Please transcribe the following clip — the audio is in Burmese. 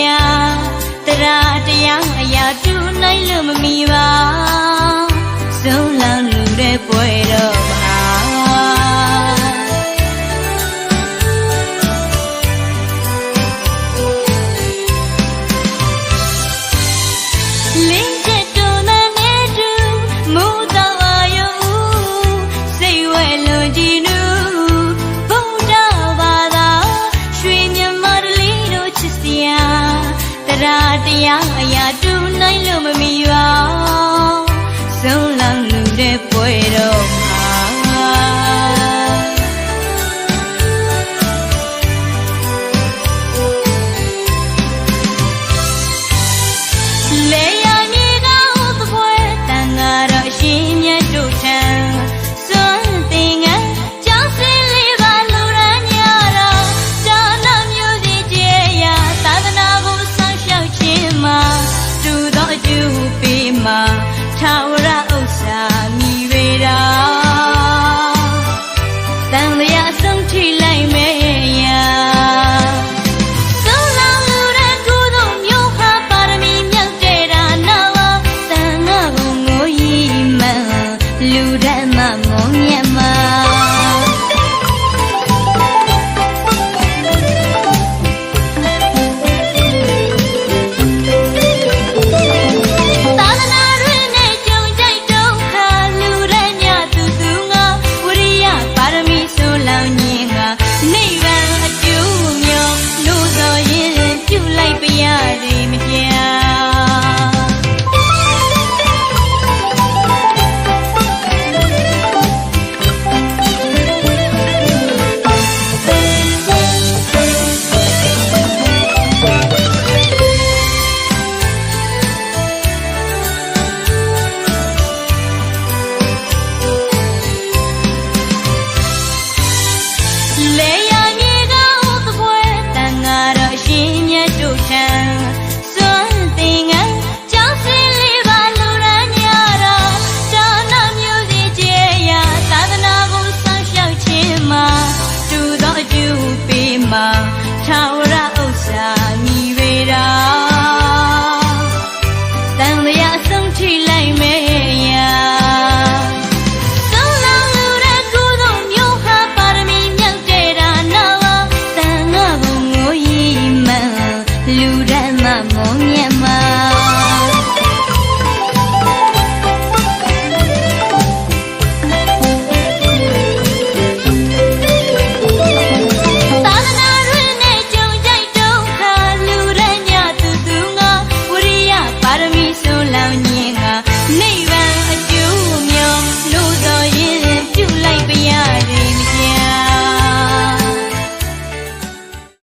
ရာတရားတရားအရာတူနိုင်လို့မမီပါဆုံးလောင်လူတဲ့ပွဲတော် ရာတရားအရာတူနိုင်လို့မမီရောဆုံးလောင်လူတဲ့ပွဲတော်မှာ လူတဲ့မမုံမြတ်မှာ